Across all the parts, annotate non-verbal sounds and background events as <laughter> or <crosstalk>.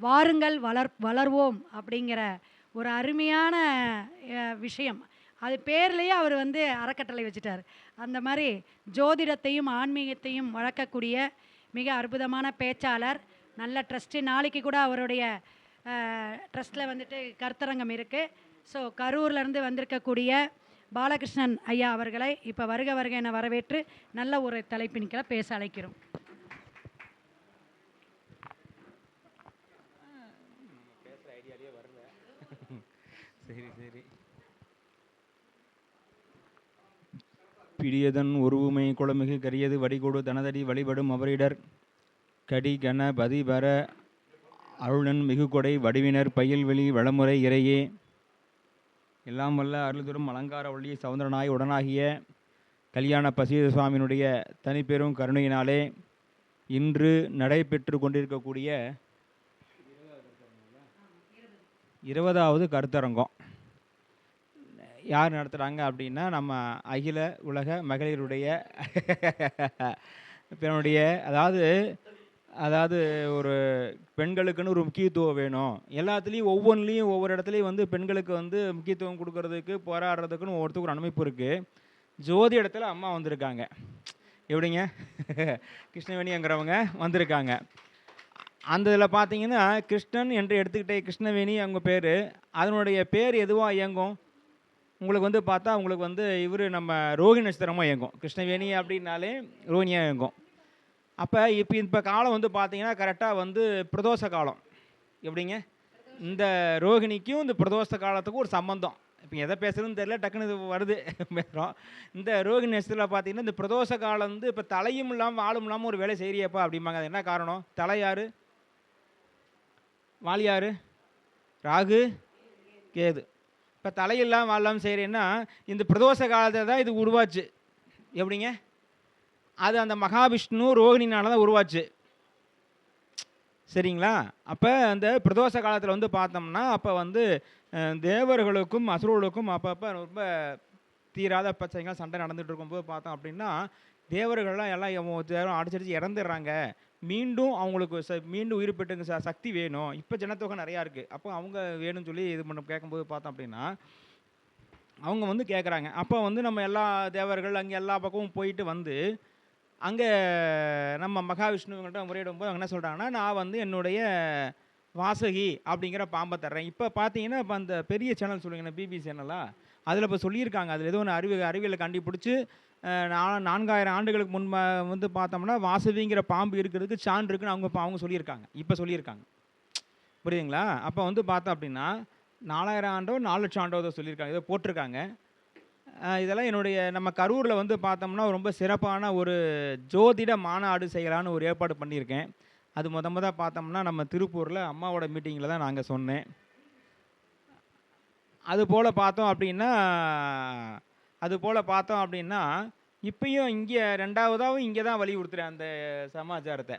வாருங்கள் வளர் வளர்வோம் அப்படிங்கிற ஒரு அருமையான விஷயம். அது பேர்லேயே அவர் வந்து அறக்கட்டளை வச்சுட்டார். அந்த மாதிரி ஜோதிடத்தையும் ஆன்மீகத்தையும் வளர்க்கக்கூடிய மிக அற்புதமான பேச்சாளர் நல்ல ட்ரஸ்ட்டு நாளைக்கு கூட அவருடைய ட்ரஸ்ட்டில் வந்துட்டு கருத்தரங்கம் இருக்குது ஸோ கரூர்லேருந்து வந்திருக்கக்கூடிய பாலகிருஷ்ணன் ஐயா அவர்களை இப்போ வருக வருக என வரவேற்று நல்ல ஒரு தலைப்பின் கீழே பேச அழைக்கிறோம். <laughs> சரி சரி. பிடியதன் உருவுமை குளமிகு கரியது வடிகொடு தனதடி வழிபடும் அவரிடர். கடி கன பதிபர அருளன் மிகுகொடை வடிவினர் பயில்வெளி வளமுறை இறையே. எல்லாம் வல்ல அருள்தரும் அலங்கார ஒளி சவுந்தரனாய் உடனாகிய கல்யாண பசீத சுவாமியினுடைய தனிப்பெரும் கருணையினாலே இன்று நடைபெற்று கொண்டிருக்கக்கூடிய இருபதாவது கருத்தரங்கம். யார் நடத்துகிறாங்க அப்படின்னா நம்ம அகில உலக மகளிருடைய <laughs> பெண்ணுடைய அதாவது அதாவது ஒரு பெண்களுக்குன்னு ஒரு முக்கியத்துவம் வேணும். எல்லாத்துலேயும் ஒவ்வொன்றுலேயும் ஒவ்வொரு இடத்துலையும் வந்து பெண்களுக்கு வந்து முக்கியத்துவம் கொடுக்கறதுக்கு போராடுறதுக்குன்னு ஒவ்வொருத்தருக்கு ஒரு அமைப்பு இருக்குது ஜோதி இடத்துல அம்மா வந்திருக்காங்க. எப்படிங்க? <laughs> கிருஷ்ணவேணிங்கிறவங்க வந்திருக்காங்க. அந்த இதில் பார்த்தீங்கன்னா கிருஷ்ணன் என்று எடுத்துக்கிட்டே கிருஷ்ணவேணி அவங்க பேர். அதனுடைய பேர் எதுவாக இயங்கும்? உங்களுக்கு வந்து பார்த்தா உங்களுக்கு வந்து இவர் நம்ம ரோஹி நட்சத்திரமாக இயங்கும். கிருஷ்ணவேணி அப்படின்னாலே ரோஹினியாக இயங்கும். அப்போ இப்போ இப்போ காலம் வந்து பார்த்தீங்கன்னா கரெக்டாக வந்து பிரதோஷ காலம். எப்படிங்க? இந்த ரோகிணிக்கும் இந்த பிரதோஷ காலத்துக்கும் ஒரு சம்பந்தம். இப்போ எதை பேசுகிறதுன்னு தெரியல டக்குன்னு இது வருது. பேசுகிறோம் இந்த ரோகிணி நட்சத்திரத்தில் பார்த்தீங்கன்னா இந்த பிரதோஷ காலம் வந்து இப்போ தலையும் இல்லாமல் ஆளும் இல்லாமல் ஒரு வேலை செய்கிறியப்பா அப்படிம்பாங்க. அது என்ன காரணம்? தலை யார்? வாலியார்? ராகு? கேது. இப்போ தலையெல்லாம் வாழலாம் செய்கிறேன்னா இந்த பிரதோஷ காலத்தில் தான் இது உருவாச்சு. எப்படிங்க? அது அந்த மகாவிஷ்ணு ரோகிணினால தான் உருவாச்சு. சரிங்களா? அப்போ அந்த பிரதோஷ காலத்தில் வந்து பார்த்தோம்னா அப்போ வந்து தேவர்களுக்கும் அசுரர்களுக்கும் அப்பப்போ ரொம்ப தீராத பிரச்சனைகள் சண்டை நடந்துகிட்டு இருக்கும்போது பார்த்தோம் அப்படின்னா தேவர்கள்லாம் எல்லாம் அடிச்சடிச்சு இறந்துடுறாங்க. மீண்டும் அவங்களுக்கு ச- மீண்டும் உயிர் பெற்றுங்க ச சக்தி வேணும். இப்போ ஜனத்தொகை நிறையா இருக்குது அப்போ அவங்க வேணும்னு சொல்லி இது பண்ண கேட்கும்போது பார்த்தோம் அப்படின்னா அவங்க வந்து கேட்குறாங்க அப்போ வந்து நம்ம எல்லா தேவர்கள் அங்கே எல்லா பக்கமும் போயிட்டு வந்து அங்கே நம்ம மகாவிஷ்ணுவங்கள்ட்ட முறையிடும் போது அவங்க என்ன சொல்கிறாங்கன்னா நான் வந்து என்னுடைய வாசகி அப்படிங்கிற பாம்பை தர்றேன். இப்போ பார்த்தீங்கன்னா இப்போ அந்த பெரிய சேனல் சொல்லுங்கன்னா பிபி சேனலாக அதில் இப்போ சொல்லியிருக்காங்க. அதில் ஏதோ ஒன்று அறிவு அறிவியலை கண்டுபிடிச்சி நா- நான்காயிரம் ஆண்டுகளுக்கு முன்பு வந்து பார்த்தோம்னா வாசவிங்கிற பாம்பு இருக்கிறதுக்கு சான்று இருக்குன்னு அவங்க அவங்க சொல்லியிருக்காங்க. இப்போ சொல்லியிருக்காங்க. புரியுதுங்களா? அப்போ வந்து பார்த்தோம் அப்படின்னா நாலாயிரம் ஆண்டோ நாலு லட்சம் ஆண்டோ ஏதோ சொல்லியிருக்காங்க. இதை போட்டிருக்காங்க. இதெல்லாம் என்னுடைய நம்ம கரூரில் வந்து பார்த்தோம்னா ரொம்ப சிறப்பான ஒரு ஜோதிட மாநாடு செய்யலான்னு ஒரு ஏற்பாடு பண்ணியிருக்கேன். அது முத முத பார்த்தோம்னா நம்ம திருப்பூரில் அம்மாவோட மீட்டிங்கில் தான் நாங்கள் சொன்னேன். அது போல் பார்த்தோம் அப்படின்னா அது போல் பார்த்தோம் அப்படின்னா இப்பயும் இங்கே ரெண்டாவதாகவும் இங்கே தான் வலியுறுத்துகிறேன் அந்த சமாச்சாரத்தை.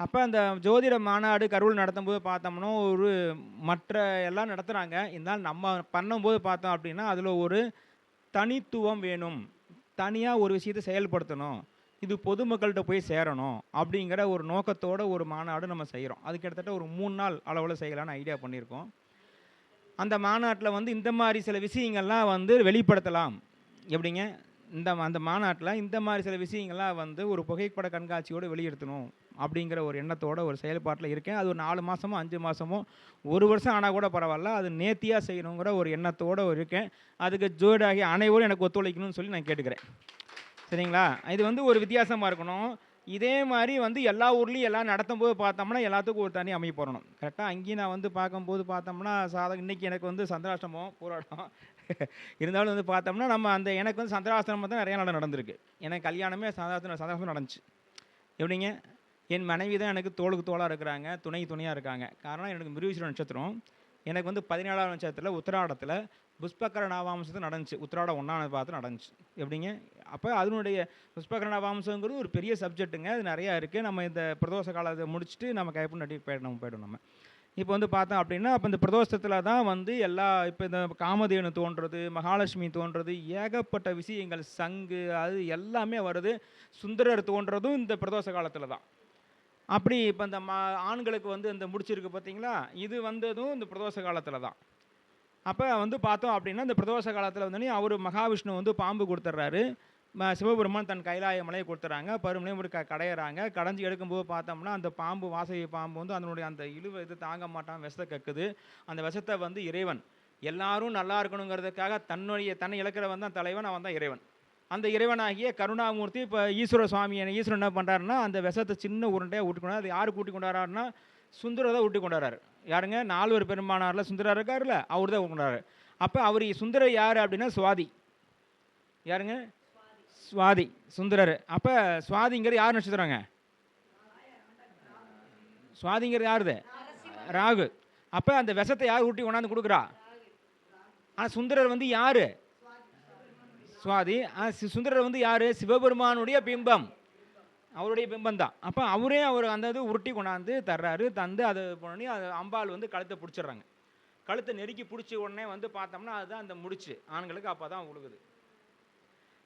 அப்போ அந்த ஜோதிட மாநாடு கரூர் நடத்தும்போது பார்த்தோம்னா ஒரு மற்ற எல்லாம் நடத்துகிறாங்க இருந்தாலும் நம்ம பண்ணும்போது பார்த்தோம் அப்படின்னா அதில் ஒரு தனித்துவம் வேணும். தனியாக ஒரு விஷயத்தை செயல்படுத்தணும். இது பொதுமக்கள்கிட்ட போய் சேரணும் அப்படிங்கிற ஒரு நோக்கத்தோட ஒரு மாநாடு நம்ம செய்கிறோம் அது கிட்டத்தட்ட ஒரு மூணு நாள் அளவில் செய்யலான்னு ஐடியா பண்ணியிருக்கோம். அந்த மாநாட்டில் வந்து இந்த மாதிரி சில விஷயங்கள்லாம் வந்து வெளிப்படுத்தலாம். எப்படிங்க? இந்த அந்த மாநாட்டில் இந்த மாதிரி சில விஷயங்கள்லாம் வந்து ஒரு புகைப்பட கண்காட்சியோடு வெளியிடுத்தணும் அப்படிங்கிற ஒரு எண்ணத்தோட ஒரு செயல்பாட்டில் இருக்கேன். அது ஒரு நாலு மாதமோ அஞ்சு மாதமோ ஒரு வருஷம் ஆனால் கூட பரவாயில்ல. அது நேர்த்தியாக செய்யணுங்கிற ஒரு எண்ணத்தோடு இருக்கேன். அதுக்கு ஜோடாகி அனைவரும் எனக்கு ஒத்துழைக்கணும்னு சொல்லி நான் கேட்டுக்கிறேன். சரிங்களா? இது வந்து ஒரு வித்தியாசமாக இருக்கணும். இதே மாதிரி வந்து எல்லா ஊர்லேயும் எல்லாம் நடத்தும் போது பார்த்தோம்னா எல்லாத்துக்கும் ஒரு தனி அமைப்பு வரணும். கரெக்டாக அங்கேயும் நான் வந்து பார்க்கும்போது பார்த்தோம்னா சாதகம் இன்னைக்கு எனக்கு வந்து சந்திராஷ்டமம் போராட்டம் இருந்தாலும் வந்து பார்த்தோம்னா நம்ம அந்த எனக்கு வந்து சந்திராசனம் தான் நிறைய நாள் நடந்திருக்கு. எனக்கு கல்யாணமே சந்திராசனம் சந்திராசனம் நடந்துச்சு. எப்படிங்க? என் மனைவி தான் எனக்கு தோளுக்கு தோளாக இருக்கிறாங்க துணை துணையாக இருக்காங்க. காரணம் எனக்கு மிருகீஸ்வர நட்சத்திரம். எனக்கு வந்து பதினேழாம் நட்சத்திரத்தில் உத்திராடத்தில் புஷ்பக்கர நாவாம்சத்தில் நடந்துச்சு. உத்திராடம் ஒன்றாம் பார்த்து நடந்துச்சு. எப்படிங்க? அப்போ அதனுடைய புஷ்பக்கர நாவாம்சங்கிறது ஒரு பெரிய சப்ஜெக்ட்டுங்க அது நிறையா இருக்குது நம்ம இந்த பிரதோஷ காலத்தை முடிச்சுட்டு நம்ம கைப்பு நட்டி போயிடும் நம்ம போய்டும் நம்ம. இப்போ வந்து பார்த்தோம் அப்படின்னா அப்போ இந்த பிரதோஷத்தில் தான் வந்து எல்லா இப்போ இந்த காமதேனு தோன்றது மகாலட்சுமி தோன்றது ஏகப்பட்ட விஷயங்கள் சங்கு அது எல்லாமே வருது. சுந்தரர் தோன்றதும் இந்த பிரதோஷ காலத்தில் தான். அப்படி இப்போ இந்த மா ஆண்களுக்கு வந்து இந்த முடிச்சிருக்கு பார்த்தீங்களா இது வந்ததும் இந்த பிரதோஷ காலத்தில் தான். அப்போ வந்து பார்த்தோம் அப்படின்னா இந்த பிரதோஷ காலத்தில் வந்தோடனே அவர் மகாவிஷ்ணு வந்து பாம்பு கொடுத்துட்றாரு சிவபெருமான் தன் கைலாய மலையை கொடுத்துறாங்க. பருமனையும் ஒரு க கடையிறாங்க. கடைஞ்சி எடுக்கும்போது பார்த்தோம்னா அந்த பாம்பு வாசகி பாம்பு வந்து அதனுடைய அந்த இழுவை இது தாங்க மாட்டான் விஷத்தை கக்குது. அந்த விஷத்தை வந்து இறைவன். எல்லாரும் நல்லா இருக்கணுங்கிறதுக்காக தன்னுடைய தன்னை இழக்கிறவன் தான் தலைவன் அவன் தான் இறைவன். அந்த இறைவனாகிய கருணாமூர்த்தி இப்போ ஈஸ்வர சுவாமி ஈஸ்வரன் என்ன பண்ணுறாருன்னா அந்த விஷத்தை சின்ன உருண்டையாக ஊட்டி கொண்டாரு. அது யார் கூட்டி கொண்டாடுறாருன்னா சுந்தரதை ஊட்டி கொண்டாடுறாரு யாருங்க? நால்வர் பெருமானாரில் சுந்தரர் இருக்காருல்ல? அவர் தான் கொண்டாடுறாரு அப்போ அவர் சுந்தரர் யார் அப்படின்னா சுவாதி. யாருங்க? சுவாதி சுந்தரர். அப்போ சுவாதிங்கிறது யார் நட்சத்திரங்க? சுவாதிங்கிறது யாருது? ராகு. அப்போ அந்த விஷத்தை யார் ஊட்டி கொண்டாந்து கொடுக்குறா? ஆனால் சுந்தரர் வந்து யார்? சுவாதி. ஆ, சி- சுந்தரர் வந்து யார்? சிவபெருமானுடைய பிம்பம். அவருடைய பிம்பம் தான். அப்போ அவரே அவர் அந்த இது உருட்டி கொண்டாந்து தர்றாரு. தந்து அதை பண்ணி அது அம்பாள் வந்து கழுத்தை பிடிச்சிடுறாங்க. கழுத்தை நெருக்கி பிடிச்ச உடனே வந்து பார்த்தோம்னா அதுதான் அந்த முடிச்சு. ஆண்களுக்கு அப்போ தான் உழுகுது.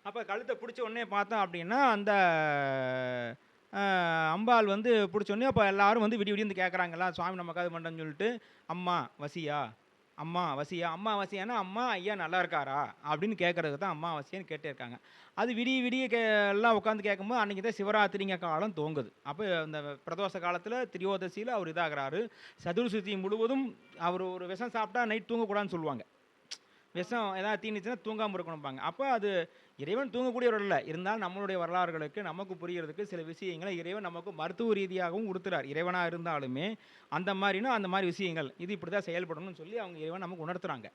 அப்போ கழுத்தை பிடிச்ச உடனே பார்த்தோம் அப்படின்னா அந்த அம்பாள் வந்து பிடிச்சோடனே அப்போ எல்லாரும் வந்து விடி விடி வந்து கேட்குறாங்களா சுவாமி நமக்கு அது பண்ணுறேன்னு சொல்லிட்டு அம்மா வசியா? அம்மா வசியா? அம்மா வசியானா அம்மா ஐயா நல்லா இருக்காரா? அப்படின்னு கேட்கறதுக்கு தான் அம்மா வசியான்னு கேட்டே இருக்காங்க. அது விடிய விடிய கே எல்லாம் உட்காந்து கேட்கும்போது அன்றைக்கி தான் சிவராத்திரிங்க காலம் தோங்குது. அப்போ அந்த பிரதோஷ காலத்தில் திரியோதசியில் அவர் இதாகிறாரு. சதுர்சுத்தி முழுவதும் அவர் ஒரு விஷம் சாப்பிட்டா நைட் தூங்கக்கூடாதுன்னு சொல்லுவாங்க. விஷம் ஏதாவது தீனிச்சுன்னா தூங்காமல் இருக்கணும்பாங்க. அப்போ அது இறைவன் தூங்கக்கூடியவர் இல்லை இருந்தால் நம்மளுடைய வரலாறுகளுக்கு நமக்கு புரியறதுக்கு சில விஷயங்களை இறைவன் நமக்கு மருத்துவ ரீதியாகவும் கொடுத்துறார். இறைவனாக இருந்தாலுமே அந்த மாதிரினா அந்த மாதிரி விஷயங்கள். இது இப்படி தான் செயல்படணும்னு சொல்லி அவங்க இறைவன் நமக்கு உணர்த்துறாங்க.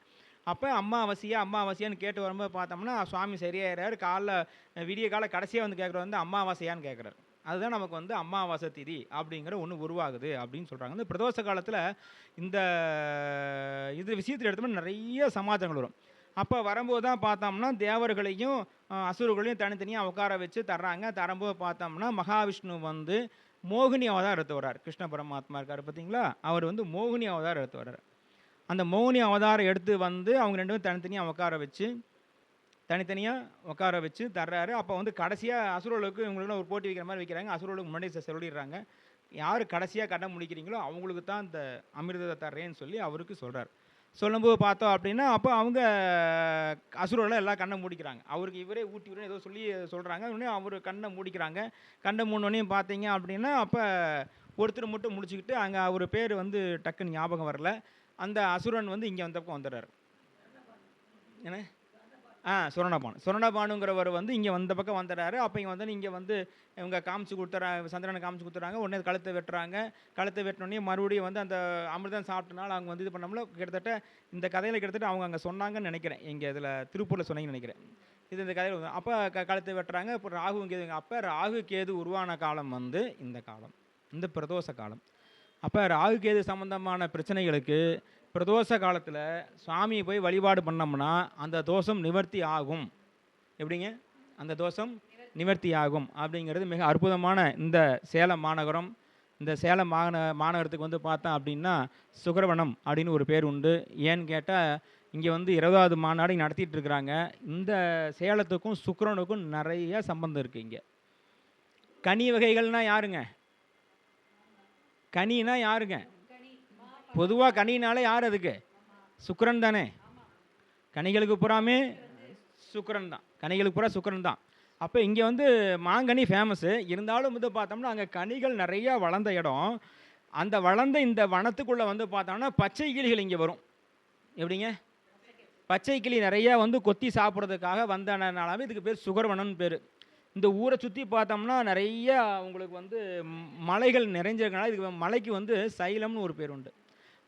அப்போ அம்மாவசியா அம்மாவசியான்னு கேட்டு வரும்போது பார்த்தோம்னா சுவாமி சரியாயிறாரு. காலைல விடிய கால கடைசியாக வந்து கேட்குறது வந்து அம்மாவாசையான்னு கேட்குறாரு. அதுதான் நமக்கு வந்து அம்மாவாசை திதி அப்படிங்கிற ஒன்று உருவாகுது அப்படின்னு சொல்கிறாங்க இந்த பிரதோஷ காலத்தில் இந்த இது விஷயத்தில் எடுத்தோம்னா நிறைய சமாஜங்கள் வரும். அப்போ வரும்போது தான் பார்த்தோம்னா தேவர்களையும் அசுரர்களையும் தனித்தனியாக உட்கார வச்சு தர்றாங்க. தரும்போது பார்த்தோம்னா மகாவிஷ்ணு வந்து மோகினி அவதாரம் எடுத்து வர்றார். கிருஷ்ண பரமாத்மா இருக்கார் பார்த்தீங்களா? அவர் வந்து மோகினி அவதாரம் எடுத்து வர்றார். அந்த மோகினி அவதாரம் எடுத்து வந்து அவங்க ரெண்டு பேரும் தனித்தனியாக உட்கார வச்சு தனித்தனியாக உட்கார வச்சு தர்றாரு. அப்போ வந்து கடைசியாக அசுரர்களுக்கு இவங்களுக்கு ஒரு போட்டி வைக்கிற மாதிரி வைக்கிறாங்க. அசுரர்களுக்கு முன்னாடி சொல்லிடுறாங்க. யார் கடைசியாக கண்ணை முடிக்கிறீங்களோ அவங்களுக்கு தான் இந்த அமிர்தத்தை தர்றேன்னு சொல்லி அவருக்கு சொல்கிறார் சொல்லும்போது பார்த்தோம் அப்படின்னா அப்போ அவங்க அசுரர்களை எல்லாம் கண்ணை மூடிக்கிறாங்க. அவருக்கு இவரே ஊட்டி விட ஏதோ சொல்லி சொல்கிறாங்க உடனே அவர் கண்ணை மூடிக்கிறாங்க. கண்ணை மூணுனையும் பார்த்தீங்க அப்படின்னா அப்போ ஒருத்தர் மட்டும் முடிச்சுக்கிட்டு அங்கே அவர் பேர் வந்து டக்குன்னு ஞாபகம் வரல. அந்த அசுரன் வந்து இங்கே வந்தப்போ வந்துடுறாரு. என்ன? ஆ சுரணபானு. சுரணபானுங்கிறவர் வந்து இங்கே வந்த பக்கம் வந்துடுறாரு அப்போ இங்கே வந்து இங்கே வந்து இவங்க காமிச்சு கொடுத்துறா சந்திரனை காமிச்சு கொடுத்துறாங்க. உடனே கழுத்தை வெட்டுறாங்க. கழுத்தை வெட்டினோடனே மறுபடியும் வந்து அந்த அமிர்தம் சாப்பிட்டனால அவங்க வந்து இது பண்ணோம்ல கிட்டத்தட்ட இந்த கதையில் கிட்டத்தட்ட அவங்க அங்கே சொன்னாங்கன்னு நினைக்கிறேன். இங்கே இதில் திருப்பூரில் சொன்னீங்கன்னு நினைக்கிறேன். இது இந்த கதையில் அப்போ க கழுத்தை வெட்டுறாங்க. இப்போ ராகு கேது அப்போ ராகு கேது உருவான காலம் வந்து இந்த காலம். இந்த பிரதோஷ காலம். அப்போ ராகு கேது சம்பந்தமான பிரச்சனைகளுக்கு பிரதோஷ காலத்தில் சுவாமியை போய் வழிபாடு பண்ணோம்னா அந்த தோஷம் நிவர்த்தி ஆகும். எப்படிங்க? அந்த தோஷம் நிவர்த்தி ஆகும் அப்படிங்கிறது மிக அற்புதமான இந்த சேலம் மாநகரம். இந்த சேலம் மாந மாநகரத்துக்கு வந்து பார்த்தோம் அப்படின்னா சுகரவனம் அப்படின்னு ஒரு பேர் உண்டு. ஏன்னு கேட்டால் இங்கே வந்து இருபதாவது மாநாடு நடத்திட்டு இருக்கிறாங்க. இந்த சேலத்துக்கும் சுக்கரனுக்கும் நிறைய சம்பந்தம் இருக்குது இங்கே. கனி வகைகள்னா யாருங்க? கனினா யாருங்க? பொதுவாக கனினாலே யார் அதுக்கு? சுக்கரன் தானே. கனிகளுக்கு புறாமே சுக்கரன் தான். கனிகளுக்கு புறா சுக்கரன் தான். அப்போ இங்கே வந்து மாங்கனி ஃபேமஸ்ஸு இருந்தாலும் வந்து பார்த்தோம்னா அங்கே கனிகள் நிறையா வளர்ந்த இடம். அந்த வளர்ந்த இந்த வனத்துக்குள்ளே வந்து பார்த்தோம்னா பச்சை கிளிகள் இங்கே வரும். எப்படிங்க? பச்சை கிளி நிறையா வந்து கொத்தி சாப்பிட்றதுக்காக வந்தனாலாமே இதுக்கு பேர் சுகர்வனம்னு பேர். இந்த ஊரை சுற்றி பார்த்தோம்னா நிறைய உங்களுக்கு வந்து மலைகள் நிறைஞ்சிருக்கனால இதுக்கு மலைக்கு வந்து சைலம்னு ஒரு பேர் உண்டு.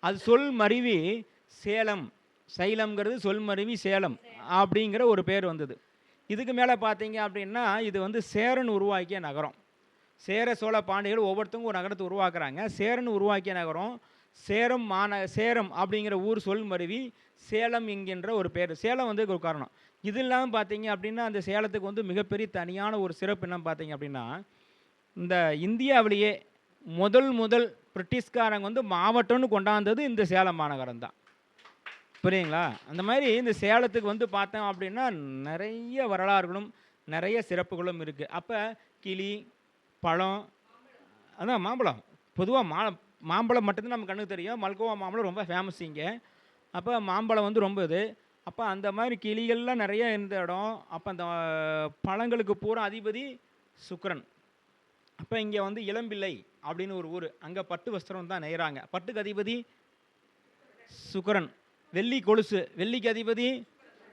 அது சொல் மருவி சேலம். சைலம்ங்கிறது சொல் மருவி சேலம் அப்படிங்கிற ஒரு பேர் வந்தது. இதுக்கு மேலே பார்த்தீங்க அப்படின்னா இது வந்து சேரன் உருவாக்கிய நகரம். சேர சோழ பாண்டியர்கள் ஒவ்வொருத்தவங்க ஒரு நகரத்தை உருவாக்குறாங்க. சேரன் உருவாக்கிய நகரம் சேரம் மான சேரம் அப்படிங்கிற ஊர் சொல் மருவி சேலம் என்கின்ற ஒரு பேர். சேலம் வந்து ஒரு காரணம். இது இல்லாமல் பார்த்தீங்க அப்படின்னா அந்த சேலத்துக்கு வந்து மிகப்பெரிய தனியான ஒரு சிறப்பு என்ன பார்த்தீங்க அப்படின்னா இந்த இந்தியாவிலேயே முதல் முதல் பிரிட்டிஷ்காரங்க வந்து மாவட்டம்னு கொண்டாந்தது இந்த சேலம் மாநகரம் தான். புரியுங்களா அந்த மாதிரி இந்த சேலத்துக்கு வந்து பார்த்தோம் அப்படின்னா நிறைய வரலாறுகளும் நிறைய சிறப்புகளும் இருக்குது அப்போ கிளி பழம் அதான் மாம்பழம். பொதுவாக மா மாம்பழம் மட்டும்தான் நம்ம கண்ணுக்கு தெரியும். மல்கோவா மாம்பழம் ரொம்ப ஃபேமஸ் இங்கே. அப்போ மாம்பழம் வந்து ரொம்ப இது. அப்போ அந்த மாதிரி கிளிகள்லாம் நிறைய இருந்த இடம். அப்போ அந்த பழங்களுக்கு பூரா அதிபதி சுக்கரன். அப்போ இங்கே வந்து இளம்பிள்ளை அப்படின்னு ஒரு ஊர். அங்கே பட்டு வஸ்திரம் தான் நெய்கிறாங்க பட்டுக்கு அதிபதி சுக்கரன். வெள்ளி கொலுசு. வெள்ளிக்கு அதிபதி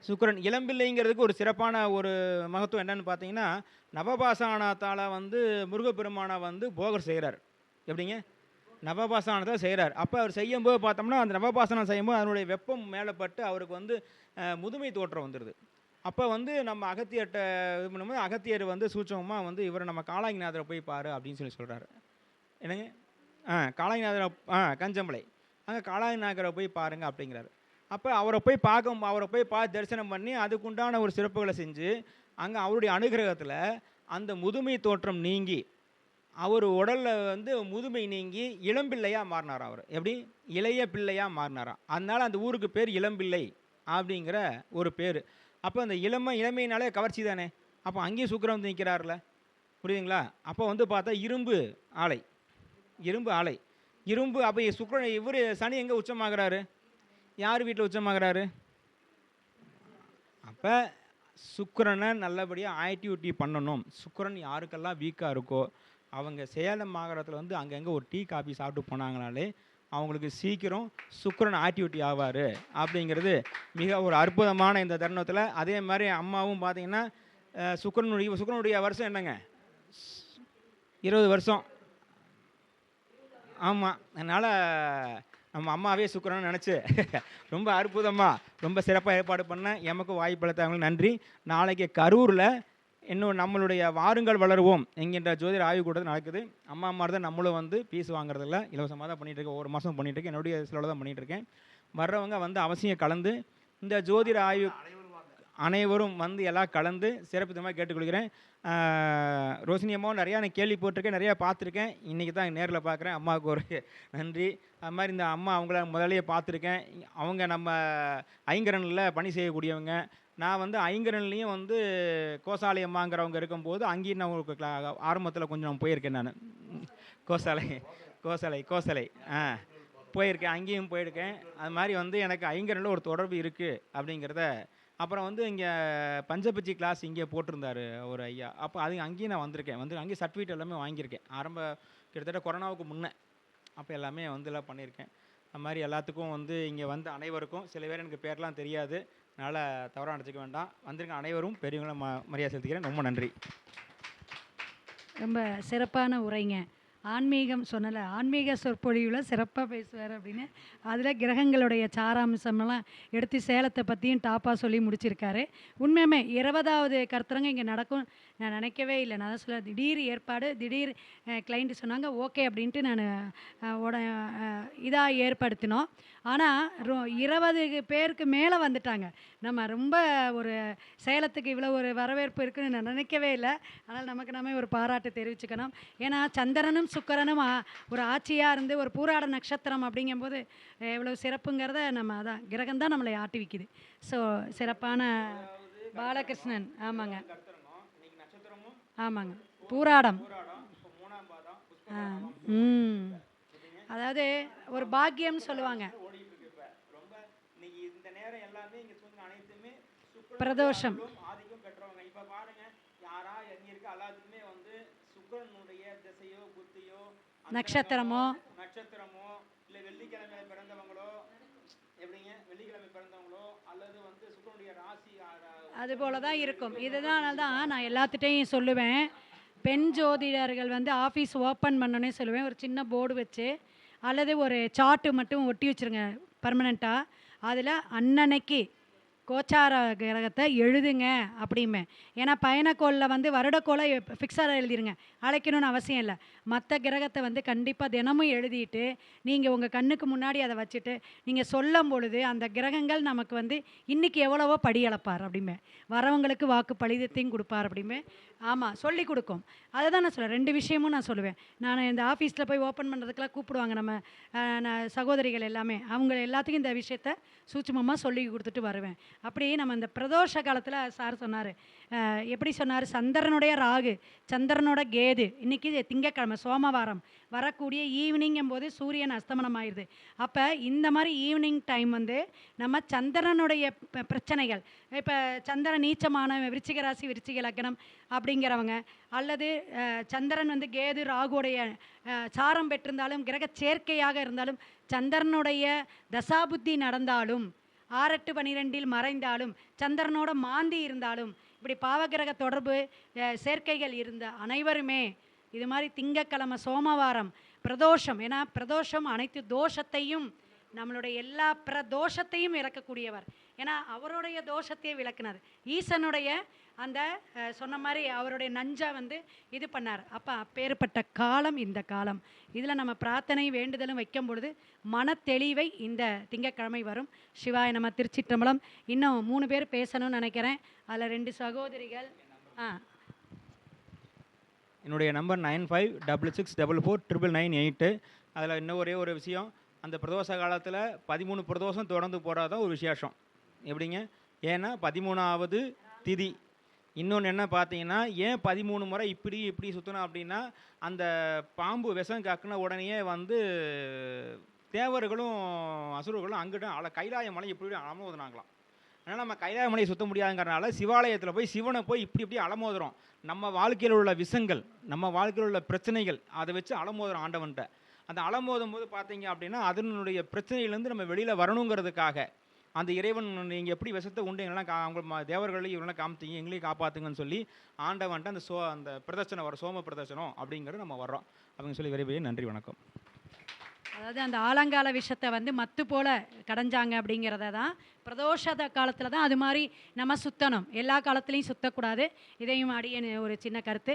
சுக்கரன். இளம்பிள்ளைங்கிறதுக்கு ஒரு சிறப்பான ஒரு மகத்துவம் என்னன்னு பார்த்தீங்கன்னா நவபாசானத்தால் வந்து முருகப்பெருமானை வந்து போகர் செய்கிறார் எப்படிங்க? நவபாசனத்தை செய்கிறார் அப்போ அவர் செய்யும்போது பார்த்தோம்னா அந்த நவபாசனம் செய்யும்போது அதனுடைய வெப்பம் மேலே பட்டு அவருக்கு வந்து முதுமை தோற்றம் வந்துடுது அப்போ வந்து நம்ம அகத்தியர்கிட்ட இது பண்ணும்போது அகத்தியர் வந்து சூட்சமமாக வந்து இவரை நம்ம காளாங்கிநாதரை போய் பாரு அப்படின்னு சொல்லி சொல்கிறாரு என்னங்க? ஆ காளாங்கிநாதரை ஆ கஞ்சமலை. அங்கே காளாங்கிநாதரை போய் பாருங்க அப்படிங்கிறாரு. அப்போ அவரை போய் பார்க்க அவரை போய் பார்த்து தரிசனம் பண்ணி அதுக்குண்டான ஒரு சிறப்புகளை செஞ்சு அங்கே அவருடைய அனுகிரகத்தில் அந்த முதுமை தோற்றம் நீங்கி அவர் உடலில் வந்து முதுமை நீங்கி இளம்பிள்ளையாக மாறினார் அவர்? எப்படி? இளைய பிள்ளையாக மாறினாராம் அதனால் அந்த ஊருக்கு பேர் இளம்பிள்ளை அப்படிங்கிற ஒரு பேர். அப்போ அந்த இளமை இளமையினாலே கவர்ச்சி தானே? அப்போ அங்கேயும் சுக்கரம் வந்து நிற்கிறார்ல புரியுதுங்களா? அப்போ வந்து பார்த்தா இரும்பு ஆலை. இரும்பு ஆலை. இரும்பு அப்போ சுக்கரன் இவர் சனி எங்கே உச்சமாகிறாரு? யார் வீட்டில் உச்சமாகிறாரு? அப்போ சுக்கரனை நல்லபடியாக ஆக்டிவிட்டி பண்ணணும். சுக்கரன் யாருக்கெல்லாம் வீக்காக இருக்கோ அவங்க சேலம் மாநகரத்தில் வந்து அங்கங்கே ஒரு டீ காஃபி சாப்பிட்டு போனாங்கனாலே அவங்களுக்கு சீக்கிரம் சுக்கரன் ஆக்டிவிட்டி ஆவார் அப்படிங்கிறது மிக ஒரு அற்புதமான இந்த தருணத்தில். அதே மாதிரி அம்மாவும் பார்த்தீங்கன்னா சுக்கரனுடைய சுக்கரனுடைய வருஷம் என்னங்க? இருபது வருஷம். ஆமாம் அதனால் நம்ம அம்மாவே சுக்கிரன்னு நினச்சி ரொம்ப அற்புதமாக ரொம்ப சிறப்பாக ஏற்பாடு பண்ண எமக்கு வாய்ப்பளித்தவங்களுக்கு நன்றி. நாளைக்கு கரூரில் இன்னும் நம்மளுடைய வாருங்கள் வளருவோம் என்கின்ற ஜோதிட ஆய்வு கூட நடக்குது. அம்மா மாதிரி தான் நம்மளும் வந்து ஃபீஸ் வாங்குறதில்ல. இலவசமாக தான் பண்ணிகிட்டு இருக்கேன் ஒவ்வொரு மாதம் பண்ணிகிட்டு இருக்கேன். என்னுடைய செலவில் தான் பண்ணிகிட்டு இருக்கேன். வர்றவங்க வந்து அவசியம் கலந்து இந்த ஜோதிட ஆய்வு அனைவரும் வந்து எல்லாம் கலந்து சிறப்புத்தமாக கேட்டுக்கொள்கிறேன். ஆஹ் ரோஷினி அம்மாவும் நிறையா நான் கேள்வி போட்டிருக்கேன். நிறையா பார்த்துருக்கேன். இன்றைக்கி தான் நேரில் பார்க்குறேன். அம்மாவுக்கு ஒரு நன்றி. அது மாதிரி இந்த அம்மா அவங்கள முதலையே பார்த்துருக்கேன். அவங்க நம்ம ஐங்கரனில் பணி செய்யக்கூடியவங்க. நான் வந்து ஐங்கரன்லேயும் வந்து கோசாலை அம்மாங்கிறவங்க இருக்கும்போது அங்கேயும் நான் உங்களுக்கு கிளா- ஆரம்பத்தில் கொஞ்சம் நான் போயிருக்கேன் நான். கோசாலை கோசாலை கோசாலை. ஆ போயிருக்கேன் அங்கேயும் போயிருக்கேன். அது மாதிரி வந்து எனக்கு ஐங்கரனில் ஒரு தொடர்பு இருக்குது அப்படிங்கிறத. அப்புறம் வந்து இங்கே பஞ்சபட்சி கிளாஸ் இங்கே போட்டிருந்தாரு ஒரு ஐயா. அப்போ அது அங்கேயும் நான் வந்திருக்கேன். வந்து அங்கேயும் சர்டிஃபிகேட் எல்லாமே வாங்கியிருக்கேன். ஆரம்ப கிட்டத்தட்ட கொரோனாவுக்கு முன்னே. அப்போ எல்லாமே வந்து எல்லாம் பண்ணியிருக்கேன். அது மாதிரி எல்லாத்துக்கும் வந்து இங்கே வந்த அனைவருக்கும் சில பேர் எனக்கு பேர்லாம் தெரியாது. அதனால் தவறாக நினச்சிக்க வேண்டாம். வந்திருக்க அனைவரும் பெரியவங்களை ம மரியாதை செலுத்திக்கிறேன். ரொம்ப நன்றி. ரொம்ப சிறப்பான உரைங்க. ஆன்மீகம் சொன்னல ஆன்மீக சொற்பொழிவில் சிறப்பாக பேசுவார் அப்படின்னு. அதில் கிரகங்களுடைய சாராம்சமெல்லாம் எடுத்து சேலத்தை பற்றியும் டாப்பாக சொல்லி முடிச்சிருக்காரு. உண்மையுமே இருபதாவது கருத்தரங்க இங்கே நடக்கும். நான் நினைக்கவே இல்லை. நான் தான் சொல்ல திடீர் ஏற்பாடு திடீர் கிளைண்ட்டு சொன்னாங்க ஓகே அப்படின்ட்டு நான் உட இதாக ஏற்படுத்தினோம். ஆனால் ரொ இருபது பேருக்கு மேலே வந்துட்டாங்க. நம்ம ரொம்ப ஒரு சேலத்துக்கு இவ்வளோ ஒரு வரவேற்பு இருக்குன்னு நான் நினைக்கவே இல்லை. அதனால் நமக்கு நாமே ஒரு பாராட்டு தெரிவிச்சுக்கணும். ஏன்னா சந்திரனும் சுக்கிரனும் ஒரு ஆட்சியாக இருந்து ஒரு பூராட நட்சத்திரம் அப்படிங்கும்போது எவ்வளோ சிறப்புங்கிறத நம்ம அதான் கிரகம் தான் நம்மளை ஆட்டி விக்குது. ஸோ சிறப்பான பாலகிருஷ்ணன் ஆமாங்க. ஆமாங்க. பூராடம். ம். அதாவது ஒரு பாக்கியம்னு சொல்லுவாங்க. ரொம்ப இந்த நேரம் எல்லாமே இங்கே அனைத்துமே பிரதோஷம். இப்போ எல்லாத்துக்குமே வந்து திசையோ நட்சத்திரமோ? நட்சத்திரமோ? இல்லை வெள்ளிக்கிழமை பிறந்தவங்களோ? எப்படிங்க? வெள்ளிக்கிழமை பிறந்தவங்களோ? அது போல தான் இருக்கும். இதுதான் தான் நான் எல்லாத்துட்டையும் சொல்லுவேன். பெண் ஜோதிடர்கள் வந்து ஆஃபீஸ் ஓப்பன் பண்ணோன்னே சொல்லுவேன். ஒரு சின்ன போர்டு வச்சு அல்லது ஒரு சார்ட்டு மட்டும் ஒட்டி வச்சுருங்க பர்மனெண்ட்டாக அதில் அன்னன்னைக்கு கோச்சார கிரகத்தை எழுதுங்க அப்படிமே ஏன்னா பயணக்கோளில் வந்து வருடக்கோளை ஃபிக்ஸாக எழுதிருங்க. அழைக்கணும்னு அவசியம் இல்லை. மற்ற கிரகத்தை வந்து கண்டிப்பாக தினமும் எழுதிட்டு நீங்கள் உங்கள் கண்ணுக்கு முன்னாடி அதை வச்சுட்டு நீங்கள் சொல்லும் பொழுது அந்த கிரகங்கள் நமக்கு வந்து இன்றைக்கி எவ்வளவோ படி அளப்பார் அப்படிமே வரவங்களுக்கு வாக்கு பலிதத்தையும் கொடுப்பார் அப்படிமே ஆமாம் சொல்லி கொடுக்கும். அதை தான் நான் சொல்லுவேன். ரெண்டு விஷயமும் நான் சொல்லுவேன். நான் இந்த ஆஃபீஸில் போய் ஓப்பன் பண்ணுறதுக்கெலாம் கூப்பிடுவாங்க நம்ம சகோதரிகள் எல்லாமே. அவங்க எல்லாத்துக்கும் இந்த விஷயத்த சூட்சமமாக சொல்லி கொடுத்துட்டு வருவேன். அப்படி நம்ம இந்த பிரதோஷ காலத்தில் சார் சொன்னார். எப்படி சொன்னார்? சந்திரனுடைய ராகு சந்திரனோட கேது. இன்னைக்கு திங்கக்கிழமை சோமவாரம். வரக்கூடிய ஈவினிங்கும் போது சூரியன் அஸ்தமனம் ஆயிடுது அப்போ இந்த மாதிரி ஈவினிங் டைம் வந்து நம்ம சந்திரனுடைய பிரச்சனைகள். இப்போ சந்திரன் நீச்சமான விருச்சிக ராசி விருச்சிக லக்னம் அப்படிங்கிறவங்க அல்லது சந்திரன் வந்து கேது ராகுடைய சாரம் பெற்றிருந்தாலும் கிரக சேர்க்கையாக இருந்தாலும் சந்திரனுடைய தசாபுத்தி நடந்தாலும் ஆறெட்டு பனிரெண்டில் மறைந்தாலும் சந்திரனோட மாந்தி இருந்தாலும் இப்படி பாவகிரக தொடர்பு சேர்க்கைகள் இருந்த அனைவருமே இது மாதிரி திங்கக்கிழமை சோமவாரம் பிரதோஷம். ஏன்னா பிரதோஷம் அனைத்து தோஷத்தையும் நம்மளுடைய எல்லா பிரதோஷத்தையும் இறக்கக்கூடியவர் ஏன்னா அவருடைய தோஷத்தையே விளக்குனார். ஈசனுடைய அந்த சொன்ன மாதிரி அவருடைய நஞ்சை வந்து இது பண்ணார். அப்போ அப்பேற்பட்ட காலம் இந்த காலம். இதில் நம்ம பிரார்த்தனை வேண்டுதலும் வைக்கும் பொழுது மனத்தெளிவை இந்த திங்கட்கிழமை வரும். சிவாய நம்ம திருச்சிற்றம்பலம். இன்னும் மூணு பேர் பேசணும்னு நினைக்கிறேன். அதில் ரெண்டு சகோதரிகள் ஆ என்னுடைய number nine five double six double four triple nine eight. அதில் இன்னும் ஒரே ஒரு விஷயம் அந்த பிரதோஷ காலத்தில் பதிமூணு பிரதோஷம் தொடர்ந்து போடாதான் ஒரு விசேஷம். எப்படிங்க? ஏன்னா பதிமூணாவது திதி. இன்னொன்று என்ன பார்த்தீங்கன்னா ஏன் பதிமூணு முறை இப்படி இப்படி சுற்றணும் அப்படின்னா அந்த பாம்பு விஷம் கக்குன உடனேயே வந்து தேவர்களும் அசுரர்களும் அங்கிட்ட அல கைலாய மலை இப்படி அமோதுனாங்களாம் ஆனால் அதனால் நம்ம கைலாய மலையை சுத்த முடியாதுங்கிறனால சிவாலயத்தில் போய் சிவனை போய் இப்படி இப்படி அலமோதுறோம். நம்ம வாழ்க்கையில் உள்ள விஷங்கள் நம்ம வாழ்க்கையில் உள்ள பிரச்சனைகள் அதை வச்சு அலமோதுறோம் ஆண்டவன்ட்ட. அந்த அலமோதும் போது பார்த்தீங்க அப்படின்னா அதனுடைய பிரச்சனையிலேருந்து நம்ம வெளியில் வரணுங்கிறதுக்காக அந்த இறைவன் நீங்கள் எப்படி விஷத்தை உண்டு எங்கெல்லாம் கா அவங்க ம- தேவர்களையும் இவங்களாம் காமித்தீங்க எங்களையும் காப்பாற்றுங்கன்னு சொல்லி ஆண்டவன்ட்ட அந்த சோ அந்த பிரதர்சனம் வர சோம பிரதர்சனம் அப்படிங்கிறது நம்ம வர்றோம். அப்படின்னு சொல்லி விரைவில் நன்றி வணக்கம். அதாவது அந்த ஆலங்கால விஷத்தை வந்து மத்து போல கடைஞ்சாங்க அப்படிங்கிறத தான் பிரதோஷ காலத்தில் தான் அது மாதிரி நம்ம சுத்தணும். எல்லா காலத்துலேயும் சுத்தக்கூடாது. இதையும் அடிய ஒரு சின்ன கருத்து.